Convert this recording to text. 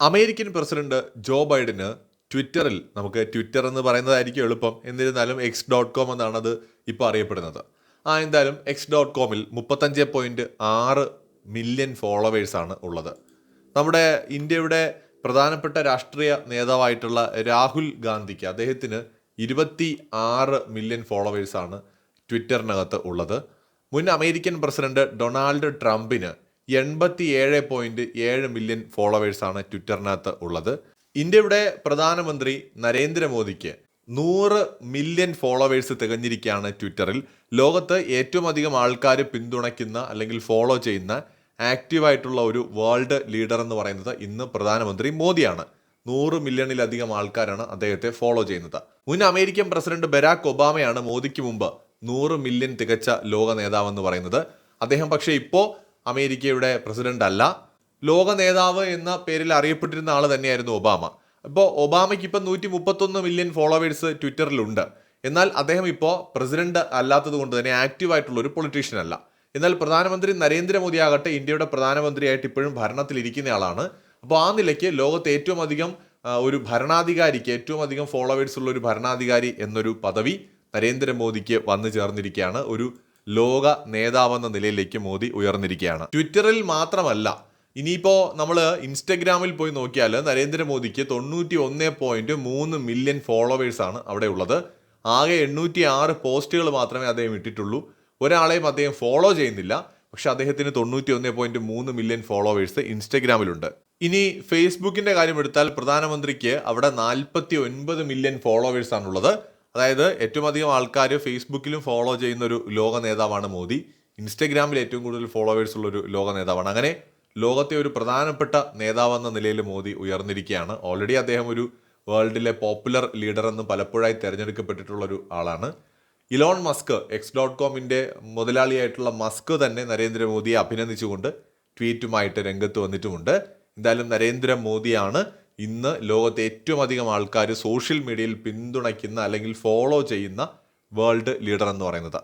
American president Joe ബൈഡന് ട്വിറ്ററിൽ നമുക്ക് Twitter എന്ന് പറയുന്നതായിരിക്കും എളുപ്പം. എന്നിരുന്നാലും എക്സ് ഡോട്ട് കോം എന്നാണ് അത് ഇപ്പോൾ അറിയപ്പെടുന്നത്. ആ എന്തായാലും എക്സ് ഡോട്ട് കോമിൽ മുപ്പത്തഞ്ച് പോയിന്റ് ആറ് മില്യൺ ഫോളോവേഴ്സാണ് ഉള്ളത്. നമ്മുടെ ഇന്ത്യയുടെ പ്രധാനപ്പെട്ട രാഷ്ട്രീയ നേതാവായിട്ടുള്ള രാഹുൽ ഗാന്ധിക്ക് അദ്ദേഹത്തിന് ഇരുപത്തി ആറ് മില്യൺ ഫോളോവേഴ്സാണ് ട്വിറ്ററിനകത്ത് ഉള്ളത്. മുൻ അമേരിക്കൻ പ്രസിഡന്റ് ഡൊണാൾഡ് ട്രംപിന് എൺപത്തി ഏഴ് പോയിന്റ് ഏഴ് മില്യൺ ഫോളോവേഴ്സാണ് ട്വിറ്ററിനകത്ത് ഉള്ളത്. ഇന്ത്യയുടെ പ്രധാനമന്ത്രി നരേന്ദ്രമോദിക്ക് നൂറ് മില്യൺ ഫോളോവേഴ്സ് തികഞ്ഞിരിക്കുകയാണ് ട്വിറ്ററിൽ. ലോകത്ത് ഏറ്റവും അധികം ആൾക്കാർ പിന്തുണയ്ക്കുന്ന അല്ലെങ്കിൽ ഫോളോ ചെയ്യുന്ന ആക്റ്റീവായിട്ടുള്ള ഒരു വേൾഡ് ലീഡർ എന്ന് പറയുന്നത് ഇന്ന് പ്രധാനമന്ത്രി മോദിയാണ്. നൂറ് മില്യണിലധികം ആൾക്കാരാണ് അദ്ദേഹത്തെ ഫോളോ ചെയ്യുന്നത്. മുൻ അമേരിക്കൻ പ്രസിഡന്റ് ബരാക് ഒബാമയാണ് മോദിക്ക് മുമ്പ് നൂറ് മില്യൺ തികച്ച ലോക നേതാവെന്ന് പറയുന്നത്. അദ്ദേഹം പക്ഷേ ഇപ്പോൾ അമേരിക്കയുടെ പ്രസിഡന്റ് അല്ല. ലോക നേതാവ് എന്ന പേരിൽ അറിയപ്പെട്ടിരുന്ന ആൾ തന്നെയായിരുന്നു ഒബാമ. അപ്പോൾ ഒബാമയ്ക്ക് ഇപ്പം നൂറ്റി മുപ്പത്തൊന്ന് മില്യൺ ഫോളോവേഴ്സ് ട്വിറ്ററിലുണ്ട്. എന്നാൽ അദ്ദേഹം ഇപ്പോൾ പ്രസിഡന്റ് അല്ലാത്തത് കൊണ്ട് തന്നെ ആക്റ്റീവ് ആയിട്ടുള്ള ഒരു പൊളിറ്റീഷ്യൻ അല്ല. എന്നാൽ പ്രധാനമന്ത്രി നരേന്ദ്രമോദി ആകട്ടെ ഇന്ത്യയുടെ പ്രധാനമന്ത്രിയായിട്ട് ഇപ്പോഴും ഭരണത്തിലിരിക്കുന്ന ആളാണ്. അപ്പോൾ ആ നിലയ്ക്ക് ലോകത്തെ ഏറ്റവും അധികം ഒരു ഭരണാധികാരിക്ക് ഏറ്റവും അധികം ഫോളോവേഴ്സ് ഉള്ള ഒരു ഭരണാധികാരി എന്നൊരു പദവി നരേന്ദ്രമോദിക്ക് വന്നു ചേർന്നിരിക്കുകയാണ്. ഒരു ലോക നേതാവെന്ന നിലയിലേക്ക് മോദി ഉയർന്നിരിക്കുകയാണ്. ട്വിറ്ററിൽ മാത്രമല്ല ഇനിയിപ്പോൾ നമ്മൾ ഇൻസ്റ്റഗ്രാമിൽ പോയി നോക്കിയാൽ നരേന്ദ്രമോദിക്ക് തൊണ്ണൂറ്റി ഒന്ന് പോയിന്റ് മൂന്ന് മില്യൺ ഫോളോവേഴ്സാണ് അവിടെ ഉള്ളത്. ആകെ എണ്ണൂറ്റി ആറ് പോസ്റ്റുകൾ മാത്രമേ അദ്ദേഹം ഇട്ടിട്ടുള്ളൂ. ഒരാളെയും അദ്ദേഹം ഫോളോ ചെയ്യുന്നില്ല. പക്ഷെ അദ്ദേഹത്തിന് തൊണ്ണൂറ്റി ഒന്ന് പോയിന്റ് മൂന്ന് മില്യൺ ഫോളോവേഴ്സ് ഇൻസ്റ്റഗ്രാമിലുണ്ട്. ഇനി ഫേസ്ബുക്കിന്റെ കാര്യം എടുത്താൽ പ്രധാനമന്ത്രിക്ക് അവിടെ നാൽപ്പത്തി ഒൻപത് മില്യൺ ഫോളോവേഴ്സ് ആണുള്ളത്. അതായത് ഏറ്റവും അധികം ആൾക്കാർ ഫേസ്ബുക്കിലും ഫോളോ ചെയ്യുന്ന ഒരു ലോക നേതാവാണ് മോദി. ഇൻസ്റ്റഗ്രാമിൽ ഏറ്റവും കൂടുതൽ ഫോളോവേഴ്സ് ഉള്ള ഒരു ലോക നേതാവാണ് അങ്ങനെ ലോകത്തെ ഒരു പ്രധാനപ്പെട്ട നേതാവെന്ന നിലയിൽ മോദി ഉയർന്നിരിക്കുകയാണ്. ഓൾറെഡി അദ്ദേഹം ഒരു വേൾഡിലെ പോപ്പുലർ ലീഡർ എന്ന് പലപ്പോഴായി തിരഞ്ഞെടുക്കപ്പെട്ടിട്ടുള്ള ഒരു ആളാണ്. ഇലോൺ മസ്ക് എക്സ് ഡോട്ട് കോമിന്റെ മുതലാളിയായിട്ടുള്ള മസ്ക് തന്നെ നരേന്ദ്രമോദിയെ അഭിനന്ദിച്ചുകൊണ്ട് ട്വീറ്റുമായിട്ട് രംഗത്ത് വന്നിട്ടുമുണ്ട്. എന്തായാലും നരേന്ദ്രമോദിയാണ് ഇന്ന് ലോകത്തെ ഏറ്റവും അധികം ആൾക്കാർ സോഷ്യൽ മീഡിയയിൽ പിന്തുണയ്ക്കുന്ന അല്ലെങ്കിൽ ഫോളോ ചെയ്യുന്ന വേൾഡ് ലീഡർ എന്ന് പറയുന്നത്